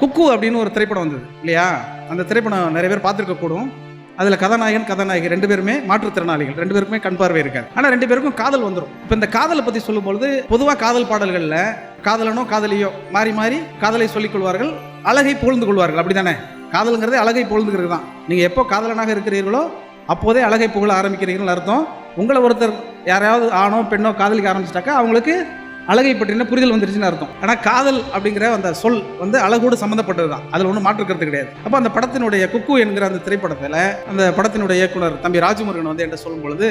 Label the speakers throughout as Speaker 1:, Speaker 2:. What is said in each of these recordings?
Speaker 1: குக்கு அப்படின்னு ஒரு திரைப்படம் வந்தது இல்லையா? அந்த திரைப்படம் நிறைய பேர் பார்த்துருக்க கூடும் அதில் கதாநாயகன் கதாநாயகி ரெண்டு பேருமே மாற்றுத்திறனாளிகள். ரெண்டு பேருக்குமே கண் பார்வை இருக்காது. ஆனால் ரெண்டு பேருக்கும் காதல் வந்துடும் இப்போ இந்த காதலை பற்றி சொல்லும்பொழுது பொதுவாக காதல் பாடல்களில் காதலனோ காதலியோ மாறி மாறி காதலை சொல்லிக் கொள்வார்கள் அழகை புகழ்ந்து கொள்வார்கள். அப்படி தானே காதலுங்கிறது அழகை புகழ்ந்துக்கிறது தான். நீங்கள் எப்போ காதலனாக இருக்கிறீர்களோ அப்போதே அழகை புகழ ஆரம்பிக்கிறீர்கள் அர்த்தம். உங்களை ஒருத்தர் யாரையாவது ஆணோ பெண்ணோ காதலிக்க ஆரம்பிச்சிட்டாக்கா அவங்களுக்கு அழகை பற்றின புரிதல் வந்துருச்சுன்னு அர்த்தம். ஆனால் காதல் அப்படிங்கிற அந்த சொல் வந்து அழகோடு சம்மந்தப்பட்டது தான் அதில் ஒன்றும் மாற்றுக்கிறது கிடையாது. அப்போ அந்த படத்தினுடைய குக்கு என்கிற அந்த திரைப்படத்தில் அந்த படத்தினுடைய இயக்குனர் தம்பி ராஜமுருகன் வந்து என்ன சொல்லும் பொழுது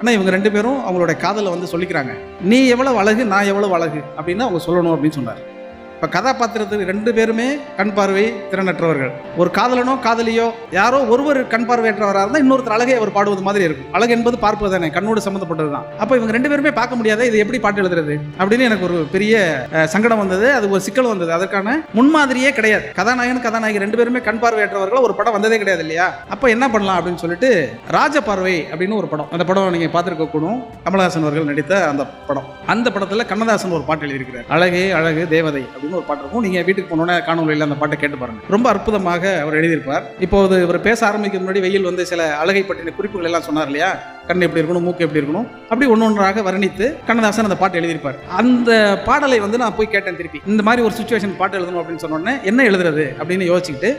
Speaker 1: ஆனால் இவங்க ரெண்டு பேரும் அவங்களுடைய காதலை வந்து சொல்லிக்கிறாங்க. நீ எவ்வளோ அழகு நான் எவ்வளோ அழகு அப்படின்னு அவங்க சொல்லணும் அப்படின்னு சொன்னார். இப்போ கதாபாத்திரத்துக்கு ரெண்டு பேருமே கண் பார்வை திறனற்றவர்கள். ஒரு காதலனோ காதலியோ யாரோ ஒருவர் கண் பார்வையற்றவராக இருந்தால் இன்னொருத்தர் அழகை அவர் பாடுவது மாதிரி இருக்கும். அழகு என்பது பார்ப்பது தானே கண்ணோடு சம்மந்தப்பட்டது தான். அப்போ இவங்க ரெண்டு பேருமே பார்க்க முடியாத? இது எப்படி பாட்டு எழுதுறது? அப்படின்னு எனக்கு ஒரு பெரிய சங்கடம் வந்தது. அது ஒரு சிக்கல் வந்தது. அதற்கான முன்மாதிரியே கிடையாது. கதாநாயகன் கதாநாயகி ரெண்டு பேருமே கண் பார்வையற்றவர்கள் ஒரு படம் வந்ததே கிடையாது இல்லையா? அப்போ என்ன பண்ணலாம் அப்படின்னு சொல்லிட்டு ராஜ பார்வை அப்படின்னு ஒரு படம். அந்த படம் நீங்க பார்த்துருக்க கூடும் கமலஹாசன் அவர்கள் நடித்த அந்த படம். அந்த படத்தில் கண்ணதாசன் ஒரு பாட்டு எழுதியிருக்கிறார். அழகே அழகு தேவதை அப்படின்னு ஒரு பாட்டு இருக்கும். நீங்கள் வீட்டுக்கு போனோன்னே காணொலியில் அந்த பாட்டை கேட்டு பாருங்க. ரொம்ப அற்புதமாக அவர் எழுதியிருப்பார். இப்போது இவர் பேச ஆரம்பிக்கும் முன்னாடி வெயில் வந்து சில அழகை பற்றின குறிப்புகள் எல்லாம் சொன்னார் இல்லையா? கண் எப்படி இருக்கணும் மூக்கு எப்படி இருக்கணும்? அப்படி ஒன்று ஒன்றாக வர்ணித்து கண்ணதாசன் அந்த பாட்டு எழுதியிருப்பார். அந்த பாடலை வந்து நான் போய் கேட்டேன் திருப்பி. இந்த மாதிரி ஒரு சுச்சுவேஷன் பாட்டு எழுதணும் அப்படின்னு சொன்னோடனே என்ன எழுதுறது அப்படின்னு யோசிச்சுக்கிட்டு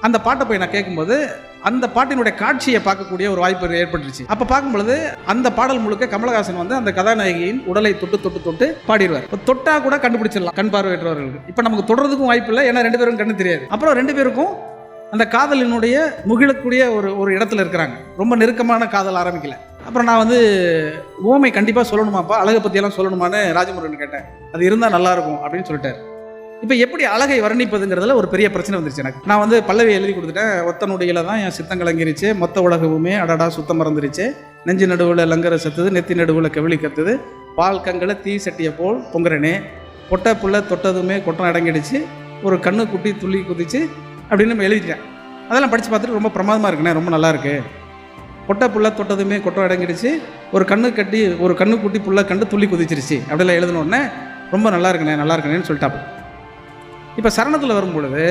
Speaker 1: அந்த பாட்டை போய் நான் கேட்கும்போது அந்த பாட்டினுடைய காட்சியை பார்க்கக்கூடிய ஒரு வாய்ப்பு ஏற்பட்டுருச்சு. அப்போ பார்க்கும்பொழுது அந்த பாடல் முழுக்க கமலஹாசன் வந்து அந்த கதாநாயகியின் உடலை தொட்டு தொட்டு தொட்டு பாடிடுவார். தொட்டா கூட கண்டுபிடிச்சிடலாம் கண் பார்வையற்றவர்களுக்கு. இப்போ நமக்கு தொடர்றதுக்கும் வாய்ப்பு இல்லை ஏன்னா ரெண்டு பேரும் கண்ணு தெரியாது. அப்புறம் ரெண்டு பேருக்கும் அந்த காதலினுடைய முகிழக்கூடிய ஒரு ஒரு இடத்துல இருக்கிறாங்க. ரொம்ப நெருக்கமான காதல் ஆரம்பிக்கல. அப்புறம் நான் வந்து ஓமை கண்டிப்பாக சொல்லணுமாப்பா? அழகை பற்றியெல்லாம் சொல்லணுமான்னு ராஜமுருகன் கேட்டேன். அது இருந்தால் நல்லாயிருக்கும் அப்படின்னு சொல்லிட்டார். இப்போ எப்படி அழகை வர்ணிப்பதுங்கிறதுல ஒரு பெரிய பிரச்சனை வந்துருச்சு எனக்கு. நான் வந்து பல்லவி எழுதி கொடுத்துட்டேன். ஒத்தனுடையில தான் என் சித்தம் கலங்கிருச்சு மொத்த உலகமுமே அடடா சுத்தம் மறந்துருச்சு. நெஞ்சு நடுவில் லங்கர செத்துது நெத்தி நடுவில் கவிழி கத்துது. பால் கங்கல தீ சட்டியை போல் பொங்குறனே. பொட்டை புள்ள தொட்டதுமே கொட்டம் அடங்கிடுச்சு. ஒரு கண்ணு குட்டி துள்ளி குதிச்சு அப்படின்னு நம்ம எழுதிட்டேன். அதெல்லாம் படித்து பார்த்துட்டு ரொம்ப பிரமாதமாக இருக்குண்ணே ரொம்ப நல்லா இருக்கு. பொட்டை புள்ள தொட்டதுமே கொட்டம் அடங்கிடுச்சு. ஒரு கண்ணு கட்டி ஒரு கண்ணு குட்டி புள்ள கண்டு துள்ளி குதிச்சிருச்சு. அப்படிலாம் எழுதின உடனே ரொம்ப நல்லா இருக்குண்ணே நல்லா இருக்குண்ணேன்னு சொல்லிட்டாப்பு இப்போ சரணத்தில் வரும் பொழுது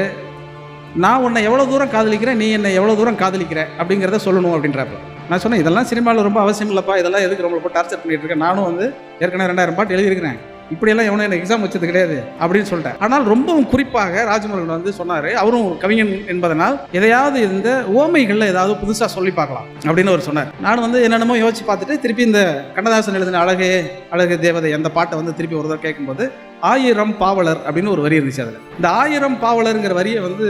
Speaker 1: நான் உன்னை எவ்வளோ தூரம் காதலிக்கிறேன் நீ என்னை எவ்வளோ தூரம் காதலிக்கிற? அப்படிங்கிறத சொல்லணும் அப்படின்றப்ப நான் சொன்னேன் இதெல்லாம் சினிமாவில் ரொம்ப அவசியம் இல்லைப்பா இதெல்லாம் எதுக்கு ரொம்ப டார்ச்சர் பண்ணிட்டு இருக்கேன் நானும் வந்து ஏற்கனவே ரெண்டாயிரம் பாட்டு எழுதியிருக்கிறேன். இப்படியெல்லாம் எவனும் எனக்கு எக்ஸாம் வச்சது கிடையாது அப்படின்னு சொல்லிட்டேன். ஆனால் ரொம்பவும் குறிப்பாக ராஜமுருகன் வந்து சொன்னார் அவரும் கவிஞன் என்பதனால் எதையாவது இந்த ஓமைகளில் ஏதாவது புதுசாக சொல்லி பார்க்கலாம் அப்படின்னு அவர் சொன்னார். நான் வந்து என்னென்னமோ யோசிச்சு பார்த்துட்டு திருப்பி இந்த கண்ணதாசன் எழுதின அழகு அழகு தேவதை அந்த பாட்டை வந்து திருப்பி ஒரு தடவை கேட்கும்போது ஆயிரம் பாவலர் அப்படின்னு ஒரு வரி இருந்துச்சு அதில். இந்த ஆயிரம் பாவலருங்கிற வரியை வந்து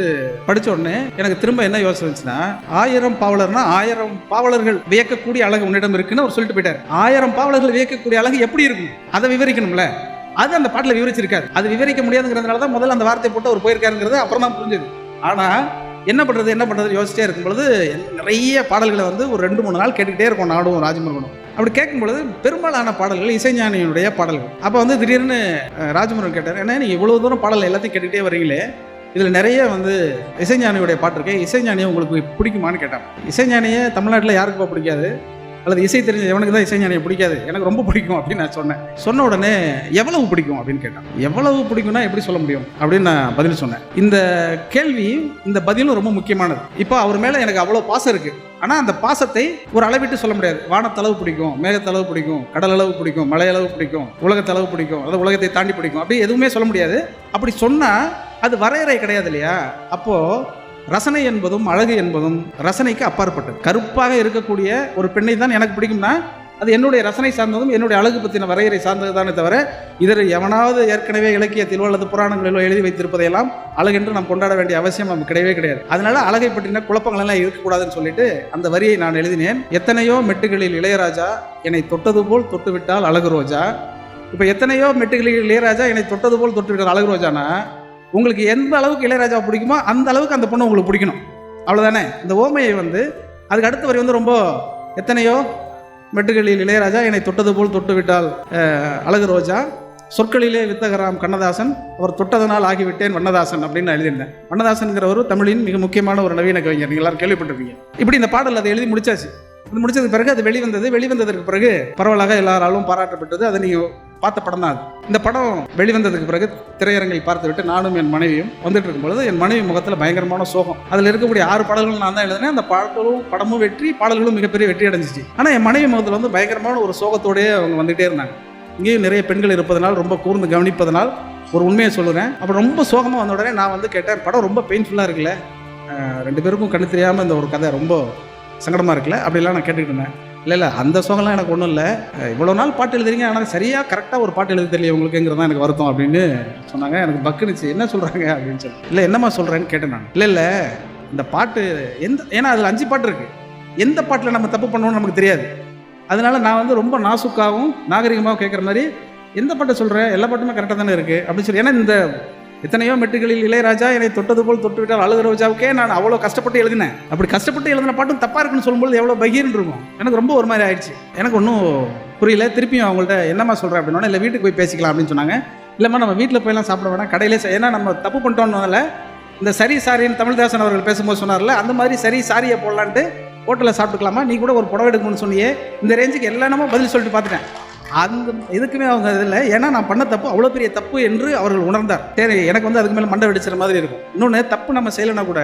Speaker 1: படிச்ச உடனே எனக்கு திரும்ப என்ன யோசனை ஆயிரம் பாவலர்னா ஆயிரம் பாவலர்கள் வியக்கக்கூடிய அழகு உன்னிடம் இருக்குன்னு அவர் சொல்லிட்டு போயிட்டார். ஆயிரம் பாவலர்கள் வியக்கக்கூடிய அழகு எப்படி இருக்கும்? அதை விவரிக்கணும்ல. அது அந்த பாட்டில் விவரிச்சிருக்காரு. அது விவரிக்க முடியாதுங்கிறதுனால தான் முதல்ல அந்த வார்த்தை போட்டு அவர் போயிருக்காருங்கிறது அப்புறம் தான் புரிஞ்சது. ஆனால் என்ன பண்ணுறது என்ன பண்ணுறது யோசிச்சிட்டே இருக்கும் பொழுது நிறைய பாடல்களை வந்து ஒரு ரெண்டு மூணு நாள் கேட்டுக்கிட்டே இருக்கும் நாடும் ராஜமுருகனும் அப்படி கேட்கும் பொழுது பெரும்பாலான பாடல்கள் இசைஞானியினுடைய பாடல்கள். அப்போ வந்து திடீர்னு ராஜமுருகன் கேட்டார் ஏன்னா நீங்கள் இவ்வளோ தூரம் பாடல் எல்லாத்தையும் கேட்டுகிட்டே வரீங்களே இதில் நிறைய வந்து இசைஞானியுடைய பாட்டு இருக்கு. இசைஞானியை உங்களுக்கு பிடிக்குமான்னு கேட்டான். இசைஞானியை தமிழ்நாட்டில் யாருக்குப்பா பிடிக்காது? அல்லது இசை தெரிஞ்ச எவனுக்கு தான் இசைஞானியை பிடிக்காது? எனக்கு ரொம்ப பிடிக்கும் அப்படின்னு நான் சொன்னேன். சொன்ன உடனே எவ்வளவு பிடிக்கும்? அப்படின்னு கேட்டான். எவ்வளவு பிடிக்கும்னா எப்படி சொல்ல முடியும்? அப்படின்னு நான் பதில் சொன்னேன். இந்த கேள்வி இந்த பதிலும் ரொம்ப முக்கியமானது. இப்போ அவர் மேலே எனக்கு அவ்வளோ பாசம் இருக்குது ஆனால் அந்த பாசத்தை ஒரு அளவிட்டு சொல்ல முடியாது. வானத்தளவு பிடிக்கும் மேகத்தளவு பிடிக்கும் கடல் அளவு பிடிக்கும் மலையளவு பிடிக்கும் உலகத்தளவு பிடிக்கும் அதாவது உலகத்தை தாண்டி பிடிக்கும். அப்படி எதுவுமே சொல்ல முடியாது. அப்படி சொன்னால் அது வரையறை கிடையாது இல்லையா? அப்போது ரசனை என்பதும் அழகு என்பதும் ரசனைக்கு அப்பாற்பட்டது. கருப்பாக இருக்கக்கூடிய ஒரு பெண்ணை தான் எனக்கு பிடிக்கும்னா அது என்னுடைய ரசனை சார்ந்ததும் என்னுடைய அழகு பற்றின வரையறை சார்ந்தது தானே தவிர இதர் எவனாவது ஏற்கனவே இலக்கியத்திலோ அல்லது புராணங்களிலோ எழுதி வைத்திருப்பதையெல்லாம் அழகென்று நாம் கொண்டாட வேண்டிய அவசியம் நமக்கு கிடையவே கிடையாது. அதனால அழகை பற்றின குழப்பங்கள் எல்லாம் இருக்கக்கூடாதுன்னு சொல்லிட்டு அந்த வரியை நான் எழுதினேன். எத்தனையோ மெட்டுகளில் இளையராஜா என்னை தொட்டது போல் தொட்டுவிட்டால் அழகு ரோஜா. இப்போ எத்தனையோ மெட்டுகளில் இளையராஜா என்னை தொட்டது போல் தொட்டுவிட்டால் அழகு ரோஜானா? உங்களுக்கு எந்த அளவுக்கு இளையராஜா பிடிக்குமோ அந்த அளவுக்கு அந்த பொண்ணு உங்களுக்கு பிடிக்கணும். அவ்வளோதானே இந்த ஓமையை வந்து அதுக்கு அடுத்த வரி வந்து ரொம்ப எத்தனையோ மெட்டுகளில் இளையராஜா என்னை தொட்டது போல் தொட்டுவிட்டால் அழகு ரோஜா சொற்களிலே வித்தகராம் கண்ணதாசன். அவர் தொட்டதனால் ஆகிவிட்டேன் வண்ணதாசன் அப்படின்னு எழுதியிருந்தேன். வண்ணதாசன்கிறவர் தமிழின் மிக முக்கியமான ஒரு நவீன கவிஞர். நீங்கள் எல்லாரும் கேள்விப்பட்டிருப்பீங்க. இப்படி இந்த பாடல் அதை எழுதி முடிச்சாச்சு. இது முடிச்சதுக்கு பிறகு அது வெளிவந்தது. வெளிவந்ததற்கு பிறகு பரவலாக எல்லாராலும் பாராட்டப்பட்டது. அதை நீங்கள் பார்த்த படம் தான் அது. இந்த படம் வெளிவந்ததுக்கு பிறகு திரையரங்கில் பார்த்து விட்டு நானும் என் மனைவியும் வந்துட்டு இருக்கும்பொழுது என் மனைவி முகத்தில் பயங்கரமான சோகம். அதில் இருக்கக்கூடிய ஆறு பாடல்கள் நான் தான் எழுதினேன். அந்த பாடலும் படமும் வெற்றி பாடல்களும் மிகப்பெரிய வெற்றி அடைஞ்சிச்சு. ஆனால் என் மனைவி முகத்தில் வந்து பயங்கரமான ஒரு சோகத்தோடயே அவங்க வந்துகிட்டே இருந்தாங்க. இங்கேயும் நிறைய பெண்கள் இருப்பதனால் ரொம்ப கூர்ந்து கவனிப்பதனால் ஒரு உண்மையை சொல்லுறேன். அப்புறம் ரொம்ப சோகமாக வந்த உடனே நான் வந்து கேட்டேன் படம் ரொம்ப பெயின்ஃபுல்லாக இருக்குல்ல? ரெண்டு பேருக்கும் கண்ணு தெரியாமல் இந்த ஒரு கதை ரொம்ப சங்கடமாக இருக்குல்ல? அப்படிலாம் நான் கேட்டுக்கிட்டு இருந்தேன். இல்லை இல்லை அந்த சோகம்லாம் எனக்கு ஒன்றும் இல்லை. இவ்வளோ நாள் பாட்டு எழுதுறீங்க ஆனால் சரியாக கரெக்டாக ஒரு பாட்டு எழுத தெரியல உங்களுக்குங்கிறது தான் எனக்கு வருத்தம் அப்படின்னு சொன்னாங்க. எனக்கு பக்குனுச்சு. என்ன சொல்கிறாங்க அப்படின்னு சொல்லி. இல்லை என்னம்மா சொல்கிறேன்னு கேட்டேன் நான். இல்லை இல்லை இந்த பாட்டு எந்த ஏன்னா அதில் அஞ்சு பாட்டு இருக்குது எந்த பாட்டில் நம்ம தப்பு பண்ணோம்னு நமக்கு தெரியாது. அதனால நான் வந்து ரொம்ப நாசுக்காகவும் நாகரிகமாகவும் கேட்குற மாதிரி எந்த பாட்டை சொல்கிறேன் எல்லா பாட்டுமே கரெக்டாக தானே இருக்குது அப்படின்னு சொல்லி. ஏன்னா இந்த எத்தனையோ மெட்டுகளில் இளையராஜா என்னை தொட்டது போல் தொட்டு விட்டால் ரோஜாவுக்கே நான் அவ்வளோ கஷ்டப்பட்டு எழுதினேன். அப்படி கஷ்டப்பட்டு எழுதின பாட்டும் தப்பாக இருக்குன்னு சொல்லும்போது எவ்வளோ பகீர்னு இருக்கும். எனக்கு ரொம்ப ஒரு மாதிரி ஆயிடுச்சு. எனக்கு ஒன்றும் புரியல. திருப்பியும் அவங்கள்ட்ட என்னம்மா சொல்கிறேன் அப்படின்னா இல்லை வீட்டுக்கு போய் பேசிக்கலாம் அப்படின்னு சொன்னாங்க. இல்லைம்மா நம்ம வீட்டில் போயெல்லாம் சாப்பிட வேணாம். கடையிலே ஏன்னா நம்ம தப்பு பண்ணிட்டோம்னால இந்த சரி சாரின்னு தமிழ்தாசன் அவர்கள் பேசும்போது சொன்னார்ல அந்த மாதிரி சரி சாரியை போடலான்ட்டு ஹோட்டலில் சாப்பிட்டுக்கலாமா? நீ கூட ஒரு புடவை எடுக்கணும்னு சொன்னியே. இந்த ரேஞ்சுக்கு எல்லாமே பதில் சொல்லிட்டு பார்த்துட்டேன். அந்த இதுக்குமே அவங்க இதில் ஏன்னா நான் பண்ண தப்பு அவ்வளோ பெரிய தப்பு என்று அவர்கள் உணர்ந்தார். சரி எனக்கு வந்து அதுக்கு மேலே மண்டை வெடிச்சிற மாதிரி இருக்கும். இன்னொன்று தப்பு நம்ம செய்யலைன்னா கூட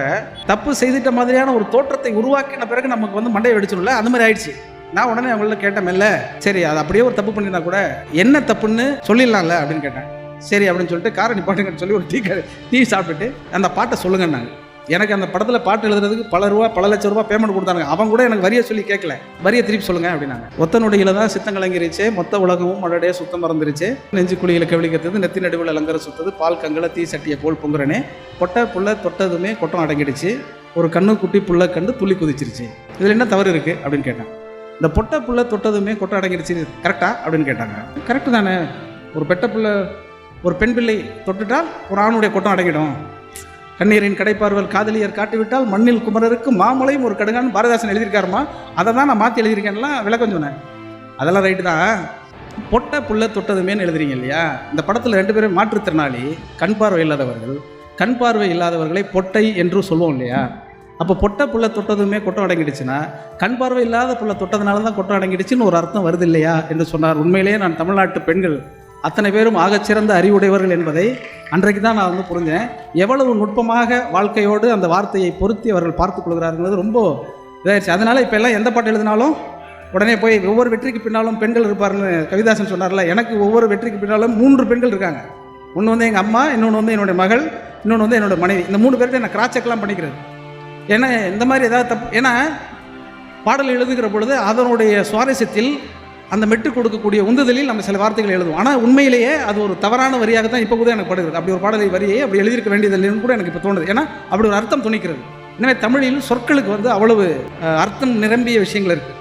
Speaker 1: தப்பு செய்துட்ட மாதிரியான ஒரு தோற்றத்தை உருவாக்கின பிறகு நமக்கு வந்து மண்டையை வெடிச்சிடும்ல அந்த மாதிரி ஆயிடுச்சு. நான் உடனே அவங்கள்ட்ட கேட்டேன் சரி அது அப்படியே ஒரு தப்பு பண்ணினா கூட என்ன தப்புன்னு சொல்லிடலாம்ல அப்படின்னு கேட்டேன். சரி அப்படின்னு சொல்லிட்டு காரை நிப்பாட்டுங்கன்னு சொல்லி ஒரு டீ டீ சாப்பிட்டுட்டு அந்த பாட்டை சொல்லுங்கன்னாங்க. எனக்கு அந்த படத்தில் பாட்டு எழுதுறதுக்கு பல ரூபா பல லட்ச ரூபா பேமெண்ட் கொடுத்தாங்க அவங்க கூட எனக்கு வரியை சொல்லி கேட்கல. வரியை திருப்பி சொல்லுங்க அப்படின்னாங்க. ஒத்த தான் சித்தம் கலங்கிருச்சு மொத்த உலகமும் மழடைய சுத்தம் மறந்துருச்சு. நெஞ்சு குழியில கவிழிக்கிறது நெத்தி நடுவில் அலங்கர சுத்தது பால் கங்கல தீ சட்டியை போல் பொங்குறனே. கொட்டை புள்ள தொட்டதுமே கொட்டம் அடங்கிடுச்சு. ஒரு கண்ணு குட்டி புள்ள கண்டு துள்ளி குதிச்சிருச்சு. இதில் என்ன தவறு இருக்கு அப்படின்னு கேட்டேன் இந்த பொட்டை புள்ள தொட்டதுமே கொட்டம் அடங்கிடுச்சு கரெக்டா அப்படின்னு கேட்டாங்க. கரெக்டு தானே. ஒரு பெட்டை புள்ள ஒரு பெண் பிள்ளை தொட்டுட்டால் ஒரு ஆணுடைய கொட்டம் அடங்கிடும். கண்ணீரின் கடைப்பார்வல் காதலியர் காட்டிவிட்டால் மண்ணில் குமரருக்கு மாமலையும் ஒரு கடுகான்னு பாரதாசன் எழுதியிருக்காருமா? அதை தான் நான் மாற்றி எழுதியிருக்கேன்லாம் விளக்கம் சொன்னேன். அதெல்லாம் ரைட்டு தான். பொட்டை புள்ள தொட்டதுமேன்னு எழுதுறீங்க இல்லையா? இந்த படத்தில் ரெண்டு பேரும் மாற்றுத்திறனாளி கண் பார்வை இல்லாதவர்கள். கண் பார்வை இல்லாதவர்களை பொட்டை என்று சொல்லுவோம் இல்லையா? அப்போ பொட்டை புள்ள தொட்டதுமே கொட்டம் அடங்கிடுச்சுன்னா கண் பார்வை இல்லாத புள்ள தொட்டதுனால தான் கொட்டம் அடங்கிடுச்சுன்னு ஒரு அர்த்தம் வருது இல்லையா? என்று சொன்னார். உண்மையிலேயே நான் தமிழ்நாட்டு பெண்கள். அத்தனை பேரும் ஆகச்சிறந்த அறிவுடையவர்கள் என்பதை அன்றைக்கு தான் நான் வந்து புரிஞ்சேன். எவ்வளவு நுட்பமாக வாழ்க்கையோடு அந்த வார்த்தையை பொருத்தி அவர்கள் பார்த்து கொள்கிறார்கள் ரொம்ப இதாகிடுச்சு அதனால் இப்போ எல்லாம் எந்த பாட்டு எழுதினாலும் உடனே போய் ஒவ்வொரு வெற்றிக்கு பின்னாலும் பெண்கள் இருப்பார்னு கவிதாசன் சொன்னார்ல எனக்கு ஒவ்வொரு வெற்றிக்கு பின்னாலும் மூன்று பெண்கள் இருக்காங்க. ஒன்று வந்து எங்கள் அம்மா இன்னொன்று வந்து என்னுடைய மகள் இன்னொன்று வந்து என்னோட மனைவி. இந்த மூணு பேர்கிட்ட நான் கிராச்செக்லாம் பண்ணிக்கிறது. ஏன்னா இந்த மாதிரி ஏதாவது தப்பு ஏன்னா பாடல் எழுதுகிற பொழுது அதனுடைய சுவாரஸ்யத்தில் அந்த மெட்டு கொடுக்கக்கூடிய உந்துதலில் நம்ம சில வார்த்தைகள் எழுதுவோம். ஆனால் உண்மையிலேயே அது ஒரு தவறான வரியாக தான் இப்போ கூட எனக்கு படுகிறது. அப்படி ஒரு பாடலை வரியை அப்படி எழுதியிருக்க வேண்டியதில்லைன்னு கூட எனக்கு இப்போ தோணுது. ஏன்னா அப்படி ஒரு அர்த்தம் துணிக்கிறது. எனவே தமிழில் சொற்களுக்கு வந்து அவ்வளவு அர்த்தம் நிரம்பிய விஷயங்கள் இருக்குது